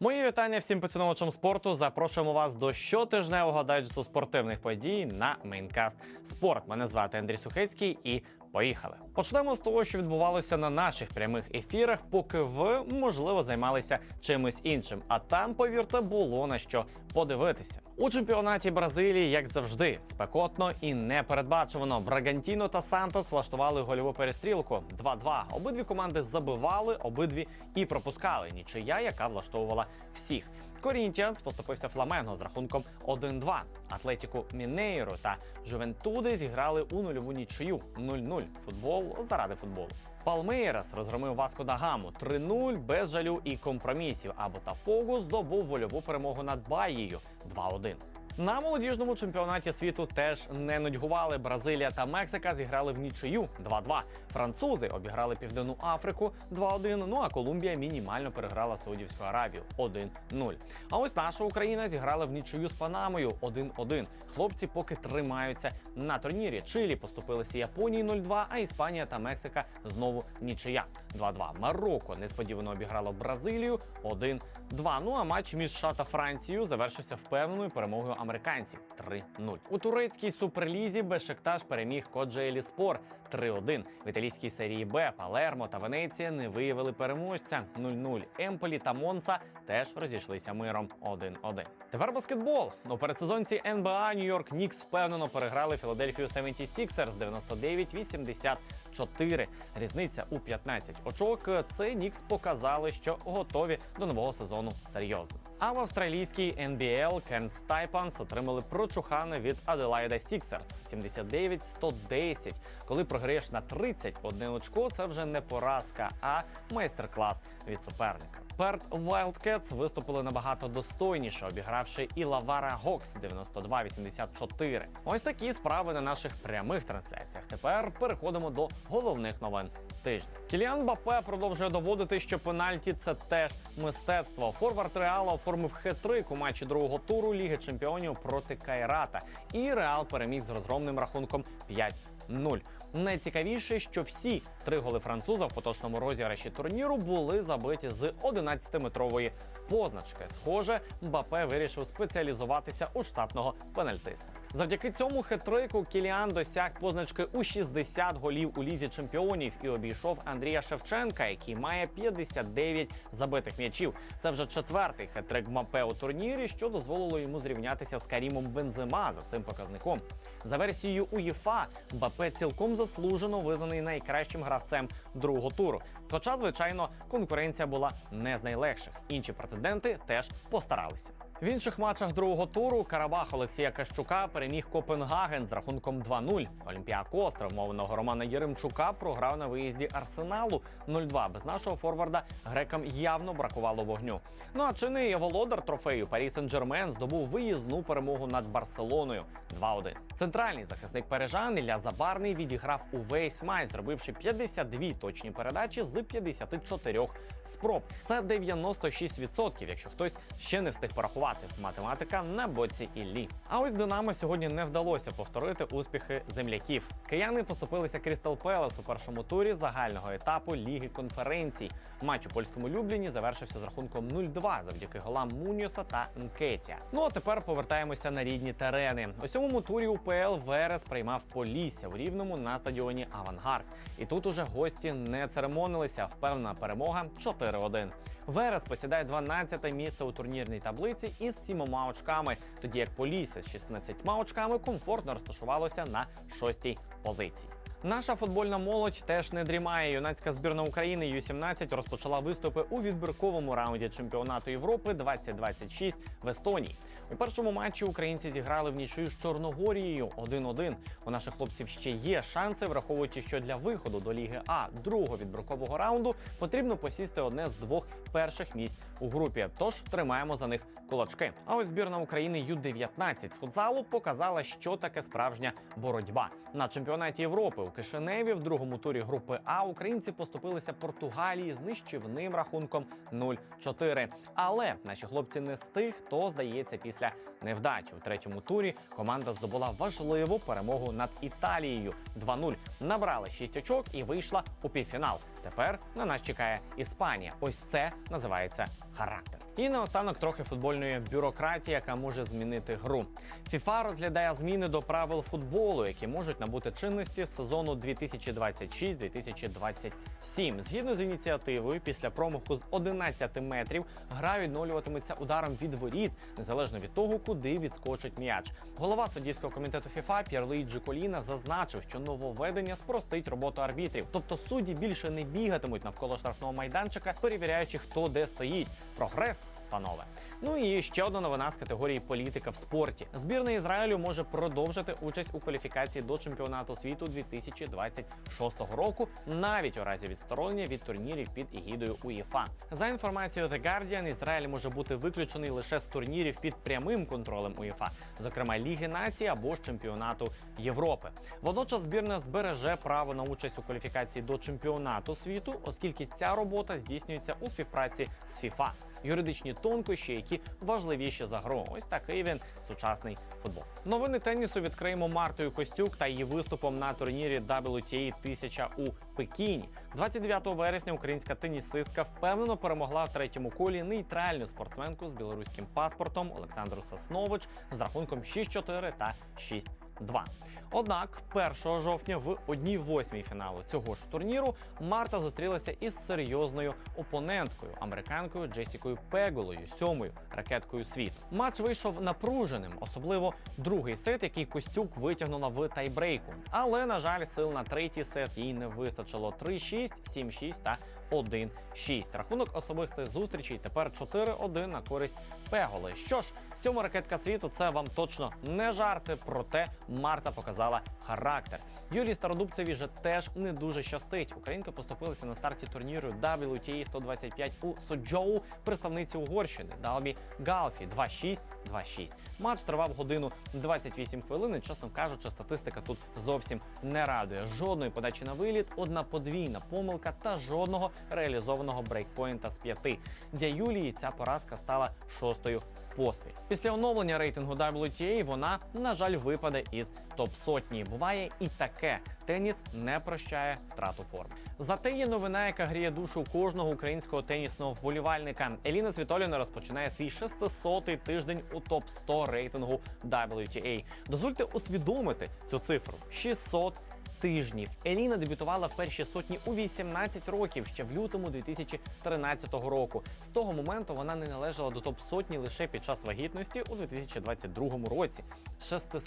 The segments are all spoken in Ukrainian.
Мої вітання всім поціновувачам спорту. Запрошуємо вас до щотижневого дайджесту спортивних подій на Мейнкаст Спорт. Мене звати Андрій Сухецький і поїхали. Почнемо з того, що відбувалося на наших прямих ефірах, поки ви можливо займалися чимось іншим. А там, повірте, було на що подивитися. У чемпіонаті Бразилії, як завжди, спекотно і непередбачувано. Брагантіно та Сантос влаштували гольову перестрілку 2-2. Обидві команди забивали, обидві і пропускали. Нічия, яка влаштовувала всіх. Корінтіанс поступився Фламенго з рахунком 1-2. Атлетіку Мінейро та Жувентуди зіграли у нульову нічию 0-0. Футбол заради футболу. Палмейрас розгромив Васко да Гаму 3-0 без жалю і компромісів. А Ботафогу здобув вольову перемогу над Баєю 2-1. На молодіжному чемпіонаті світу теж не нудьгували. Бразилія та Мексика зіграли в нічию 2-2. Французи обіграли Південну Африку 2-1, Ну а Колумбія мінімально переграла Саудівську Аравію 1-0. А ось наша Україна зіграла в нічию з Панамою 1-1. Хлопці поки тримаються на турнірі. Чилі поступилися Японії 0-2, а Іспанія та Мексика знову нічия 2-2. Марокко несподівано обіграло Бразилію 1-2. Ну а матч між США та Францією завершився впевненою перемогою американців 3-0. У турецькій суперлізі Бешикташ переміг Коджеелі Спор 3-1. В італійській серії Б Палермо та Венеція не виявили переможця 0-0. Емполі та Монца теж розійшлися миром 1-1. Тепер баскетбол. У передсезонці НБА Нью-Йорк Нікс впевнено переграли Філадельфію 76ers 99-84. Різниця у 15 очок. Це Нікс показали, що готові до нового сезону серйозно. А в австралійській NBL Кент Стайпанс отримали прочухане від Аделайда Сіксерс 79-110. Коли програєш на 31 очко, це вже не поразка, а майстер-клас від суперника. Перт Wildcats виступили набагато достойніше, обігравши і Лавара Гокс 92-84. Ось такі справи на наших прямих трансляціях. Тепер переходимо до головних новин тижня. Кіліан Бапе продовжує доводити, що пенальті це теж мистецтво. Форвард Реала оформив хет-трик у матчі другого туру Ліги Чемпіонів проти Кайрата. І Реал переміг з розгромним рахунком 5-0. Найцікавіше, що всі три голи француза в поточному розіграші турніру були забиті з 11-метрової позначки. Схоже, Мбапе вирішив спеціалізуватися у штатного пенальтиста. Завдяки цьому хетрику Кіліан досяг позначки у 60 голів у лізі чемпіонів і обійшов Андрія Шевченка, який має 59 забитих м'ячів. Це вже четвертий хетрик Мбапе у турнірі, що дозволило йому зрівнятися з Карімом Бензема за цим показником. За версією УЄФА, Мбапе цілком заслужено визнаний найкращим гравцем другого туру. Хоча, звичайно, конкуренція була не з найлегших. Інші претенденти теж постаралися. В інших матчах другого туру Карабах Олексія Кащука переміг Копенгаген з рахунком 2-0. Олімпіакос травмованого Романа Єремчука програв на виїзді Арсеналу 0-2. Без нашого форварда грекам явно бракувало вогню. Ну а чинний володар трофею Парі Сен-Джермен здобув виїзну перемогу над Барселоною 2-1. Центральний захисник Парижан Ілля Забарний відіграв увесь матч, зробивши 52 точні передачі з 54 спроб. Це 96%, якщо хтось ще не встиг порахувати. Математика на боці Іллі. А ось Динамо сьогодні не вдалося повторити успіхи земляків. Кияни поступилися Крістал Пелес у першому турі загального етапу Ліги конференцій. Матч у польському Любліні завершився з рахунком 0-2 завдяки голам Муньоса та Нкетія. Ну а тепер повертаємося на рідні терени. У сьомому турі УПЛ Верес приймав Полісся у рівному на стадіоні Авангард. І тут уже гості не церемонилися. Впевнена перемога 4-1. Верес посідає 12 місце у турнірній таблиці із 7 очками, тоді як Полісся з 16 очками комфортно розташувалося на шостій позиції. Наша футбольна молодь теж не дрімає. Юнацька збірна України Ю-17 розпочала виступи у відбірковому раунді чемпіонату Європи 2026 в Естонії. У першому матчі українці зіграли в нічию з Чорногорією 1-1. У наших хлопців ще є шанси, враховуючи, що для виходу до Ліги А другого відбіркового раунду потрібно посісти одне з двох перших місць у групі. Тож тримаємо за них кулачки. А ось збірна України Ю-19 з футзалу показала, що таке справжня боротьба на чемпіонаті Європи у Кишиневі. В другому турі групи А українці поступилися Португалії з нищівним рахунком 0-4. Але наші хлопці не з тих, хто здається після невдачі. У третьому турі команда здобула важливу перемогу над Італією 2-0. Набрала 6 очок і вийшла у півфінал. Тепер на нас чекає Іспанія. Ось це називається характер. І наостанок трохи футбольної бюрократії, яка може змінити гру. FIFA розглядає зміни до правил футболу, які можуть набути чинності з сезону 2026-2027. Згідно з ініціативою, після промаху з 11 метрів гра відновлюватиметься ударом від воріт, незалежно від того, куди відскочить м'яч. Голова суддівського комітету FIFA П'єр Коліна зазначив, що нововведення спростить роботу арбітрів, тобто судді більше не бігатимуть навколо штрафного майданчика, перевіряючи, хто де стоїть. Прогрес. Панове, ну і ще одна новина з категорії політика в спорті. Збірна Ізраїлю може продовжити участь у кваліфікації до чемпіонату світу 2026 року, навіть у разі відсторонення від турнірів під егідою УЄФА. За інформацією The Guardian, Ізраїль може бути виключений лише з турнірів під прямим контролем УЄФА, зокрема Ліги націй або ж чемпіонату Європи. Водночас збірна збереже право на участь у кваліфікації до чемпіонату світу, оскільки ця робота здійснюється у співпраці з ФІФА. Юридичні тонкощі, які важливіші за гру. Ось такий він сучасний футбол. Новини тенісу відкриємо Мартою Костюк та її виступом на турнірі WTA 1000 у Пекіні. 29 вересня українська тенісистка впевнено перемогла в третьому колі нейтральну спортсменку з білоруським паспортом Олександру Саснович з рахунком 6-4 та 6 2. Однак 1 жовтня в 1-8 фіналу цього ж турніру Марта зустрілася із серйозною опоненткою американкою Джесікою Пеголою, сьомою ракеткою світу. Матч вийшов напруженим, особливо другий сет, який Костюк витягнула в тайбрейку. Але на жаль, сил на третій сет їй не вистачило 3-6, 7-6 та 1-6. Рахунок особистих зустрічей тепер 4-1 на користь Пеголи. Що ж, сьома ракетка світу це вам точно не жарти, проте Марта показала характер. Юлії Стародубцеві же теж не дуже щастить. Українка поступилася на старті турніру WTA 125 у Соджоу, представниці Угорщини Далбі Галфі 2-6, 2-6. Матч тривав годину 28 хвилин. і, Чесно кажучи, статистика тут зовсім не радує. Жодної подачі на виліт, одна подвійна помилка та жодного реалізованого брейкпоінта з п'яти. Для Юлії ця поразка стала шостою поспіль. Після оновлення рейтингу WTA вона, на жаль, випаде із топ сотні. Буває і таке. Теніс не прощає втрату форми. Зате є новина, яка гріє душу кожного українського тенісного вболівальника. Еліна Світоліна розпочинає свій 600-й тиждень у топ 100 рейтингу WTA. Дозвольте усвідомити цю цифру: 600 тижнів. Еліна дебютувала в першій сотні у 18 років ще в лютому 2013 року. З того моменту вона не належала до топ сотні лише під час вагітності у 2022 році. З 600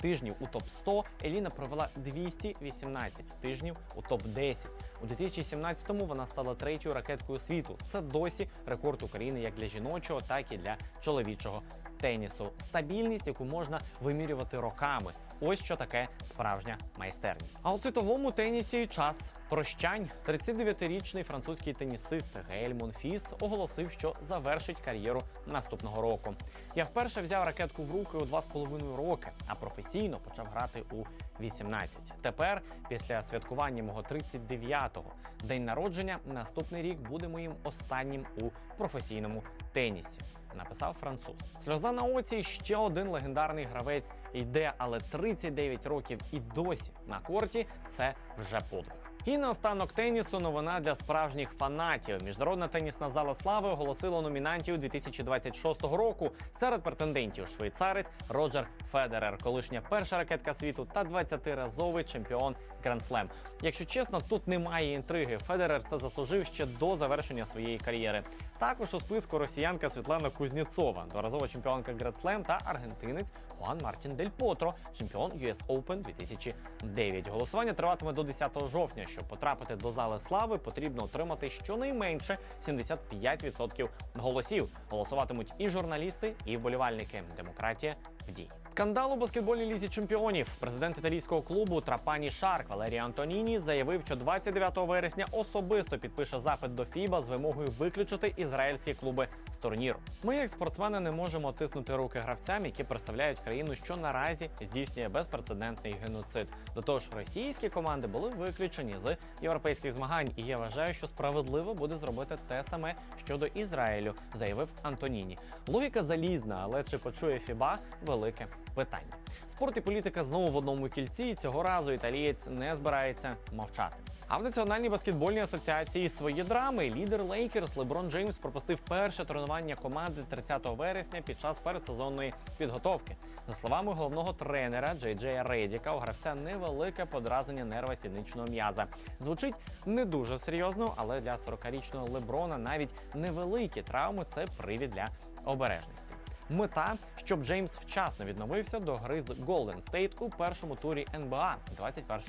тижнів у топ 100 Еліна провела 218 тижнів у топ 10 У 2017-му вона стала третьою ракеткою світу. Це досі рекорд України як для жіночого, так і для чоловічого тенісу. Стабільність, яку можна вимірювати роками. Ось що таке справжня майстерність. А у світовому тенісі час прощань. 39-річний французький тенісист Гель Монфіс оголосив, що завершить кар'єру наступного року. Я вперше взяв ракетку в руки у 2,5 роки, а професійно почав грати у 18. Тепер, після святкування мого 39-го день народження, наступний рік буде моїм останнім у професійному тенісі. Написав француз. Сльоза на оці ще один легендарний гравець йде, але 39 років і досі на корті це вже подвиг. І наостанок тенісу новина для справжніх фанатів. Міжнародна тенісна зала слави оголосила номінантів 2026 року. Серед претендентів швейцарець Роджер Федерер, колишня перша ракетка світу та 20-разовий чемпіон Гранд-слем. Якщо чесно, тут немає інтриги. Федерер це заслужив ще до завершення своєї кар'єри. Також у списку росіянка Світлана Кузнєцова, дворазова чемпіонка Гранд-слем та аргентинець Хуан Мартін Дель Потро, чемпіон US Open 2009. Голосування триватиме до 10 жовтня. Щоб потрапити до зали слави, потрібно отримати щонайменше 75% голосів. Голосуватимуть і журналісти, і вболівальники. Демократія в дії. Скандал у баскетбольній лізі чемпіонів. Президент італійського клубу Трапані Шарк Валерій Антоніні заявив, що 29 вересня особисто підпише запит до ФІБА з вимогою виключити ізраїльські клуби з турніру. Ми, як спортсмени, не можемо тиснути руки гравцям, які представляють країну, що наразі здійснює безпрецедентний геноцид. До того ж, російські команди були виключені з європейських змагань, і я вважаю, що справедливо буде зробити те саме щодо Ізраїлю, заявив Антоніні. Логіка залізна, але чи почує ФІБА велике питання. Спорт і політика знову в одному кільці. і Цього разу італієць не збирається мовчати. А в Національній баскетбольній асоціації свої драми лідер Лейкерс Леброн Джеймс пропустив перше тренування команди 30 вересня під час передсезонної підготовки. За словами головного тренера Джей Джея Редіка, у гравця невелике подразнення нерва сідничного м'яза. Звучить не дуже серйозно, але для 40-річного Леброна навіть невеликі травми це привід для обережності. Мета, щоб Джеймс вчасно відновився до гри з Golden State у першому турі НБА 21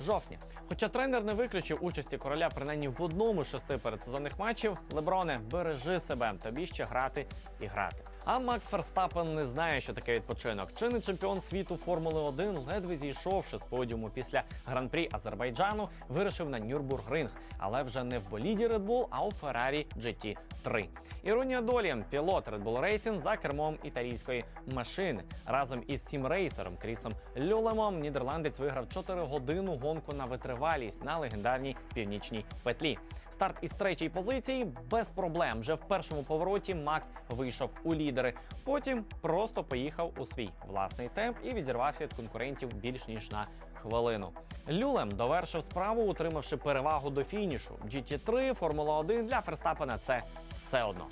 жовтня. Хоча тренер не виключив участі короля принаймні в одному з шести передсезонних матчів, Леброне, бережи себе, тобі ще грати і грати. А Макс Ферстапен не знає, що таке відпочинок. Чинний чемпіон світу Формули 1, ледве зійшовши з подіуму після гран-прі Азербайджану, вирішив на Нюрбургринг, але вже не в боліді Red Bull, а у Ferrari GT3. Іронія долі, пілот Red Bull Racing за кермом італійської машини. Разом із сімрейсером Крісом Люлемом нідерландець виграв 4-годинну гонку на витривалість на легендарній північній петлі. Старт із третьої позиції без проблем. Вже в першому повороті Макс вийшов у лідери. Потім просто поїхав у свій власний темп і відірвався від конкурентів більш ніж на хвилину. Люлем довершив справу, утримавши перевагу до фінішу. GT3, Формула 1 для Ферстапена це все одно.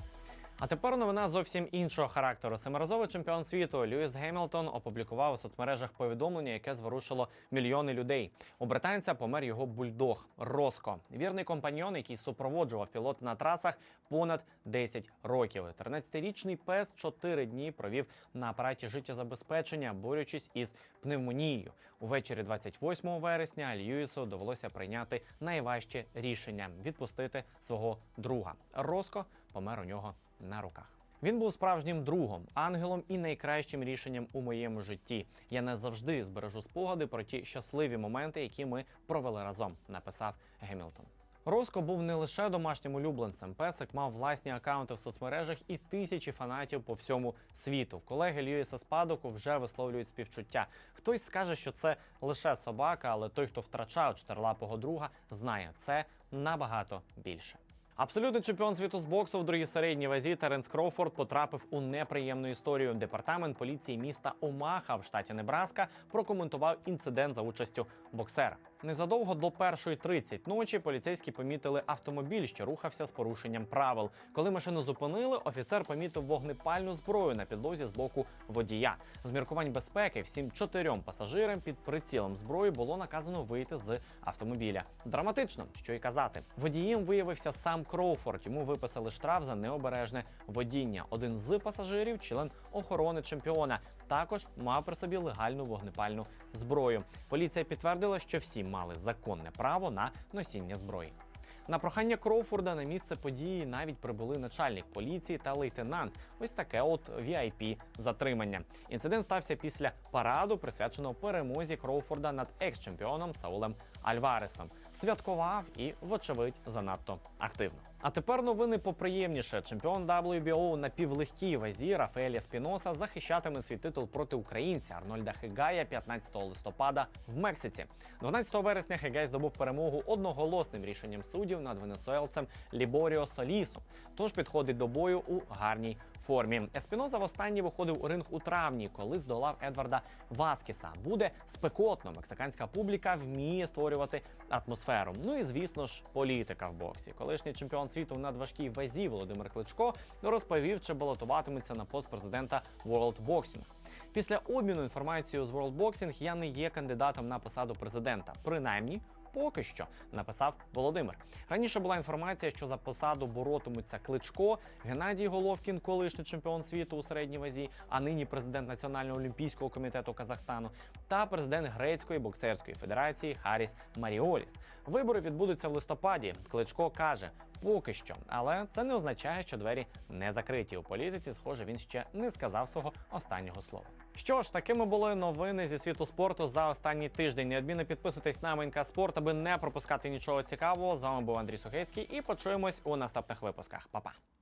А тепер новина зовсім іншого характеру. Семиразовий чемпіон світу Льюіс Гемілтон опублікував у соцмережах повідомлення, яке зворушило мільйони людей. У британця помер його бульдог Роско, вірний компаньйон, який супроводжував пілота на трасах понад 10 років. 13-річний пес 4 дні провів на апараті життєзабезпечення, борючись із пневмонією. Увечері 28 вересня Льюісу довелося прийняти найважче рішення відпустити свого друга. Роско помер у нього на руках. Він був справжнім другом, ангелом і найкращим рішенням у моєму житті. Я не завжди збережу спогади про ті щасливі моменти, які ми провели разом. Написав Гемілтон. Роско був не лише домашнім улюбленцем. Песик мав власні акаунти в соцмережах і тисячі фанатів по всьому світу. Колеги Льюіса Спадоку вже висловлюють співчуття. Хтось скаже, що це лише собака, але той, хто втрачав чотирилапого друга, знає це набагато більше. Абсолютний чемпіон світу з боксу в другій середній вазі Теренс Кроуфорд потрапив у неприємну історію. Департамент поліції міста Омаха в штаті Небраска прокоментував інцидент за участю боксера. Незадовго до першої 30 ночі поліцейські помітили автомобіль, що рухався з порушенням правил. Коли машину зупинили, офіцер помітив вогнепальну зброю на підлозі з боку водія. З міркувань безпеки всім чотирьом пасажирам під прицілом зброї було наказано вийти з автомобіля. Драматично, що й казати. Водієм виявився сам Кроуфорд. Йому виписали штраф за необережне водіння. Один з пасажирів, член охорони чемпіона, також мав при собі легальну вогнепальну зброю. Поліція підтвердила, що всі мали законне право на носіння зброї. На прохання Кроуфорда на місце події навіть прибули начальник поліції та лейтенант. Ось таке от vip затримання. Інцидент стався після параду, присвяченого перемозі Кроуфорда над екс-чемпіоном Саулем Альваресом. Святкував і, вочевидь, занадто активно. А тепер новини поприємніше. Чемпіон WBO на півлегкій вазі Рафаеля Спіноса захищатиме свій титул проти українця Арнольда Хегая 15 листопада в Мексиці. 12 вересня Хегай здобув перемогу одноголосним рішенням суддів над венесуелцем Ліборіо Солісом. Тож підходить до бою у гарній формі. Еспіноза востаннє виходив у ринг у травні, коли здолав Едварда Васкіса. Буде спекотно. Мексиканська публіка вміє створювати атмосферу. Ну і звісно ж, політика в боксі. Колишній чемпіон світу в надважкій вазі Володимир Кличко розповів, чи балотуватиметься на пост президента World Boxing. Після обміну інформацією з World Boxing я не є кандидатом на посаду президента, принаймні. Поки що написав Володимир. Раніше була інформація, що за посаду боротимуться Кличко, Геннадій Головкін, колишній чемпіон світу у середній вазі, а нині президент Національного олімпійського комітету Казахстану, та президент Грецької боксерської федерації Харіс Маріоліс. Вибори відбудуться в листопаді. Кличко каже. Поки що, але це не означає, що двері не закриті у політиці. Схоже, він ще не сказав свого останнього слова. Що ж, такими були новини зі світу спорту за останній тиждень. Неодмінно підписуйтесь на МНК Спорт, аби не пропускати нічого цікавого. З вами був Андрій Сухецький, і почуємось у наступних випусках. Па-па!